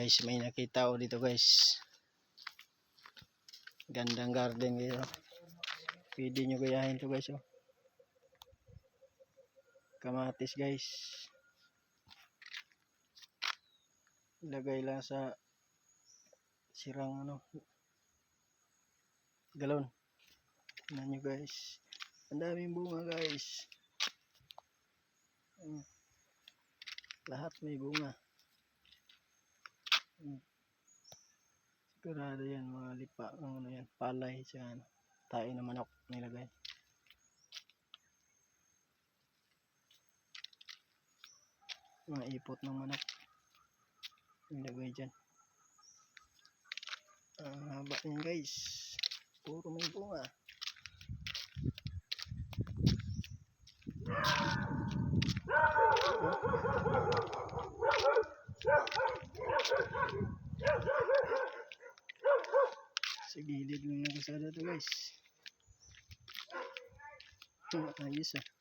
Guys, may nakita ako dito guys. Gandang garden dito. Pwede nyo gayahin to guys. Oh. Kamatis guys. Ilagay lang sa sirang ano. Galon. Tingnan nyo guys. Ang daming bunga guys. Lahat may bunga. Sigurado yan mga lipa. Ang ano yan. Palay siya. Ano. Tayo na manok nilagay. Mga ipot ng manok. Nilagay dyan. Ang haba yan guys. Puro may bunga. Sa gilid ng kasada to guys. Ayos ah.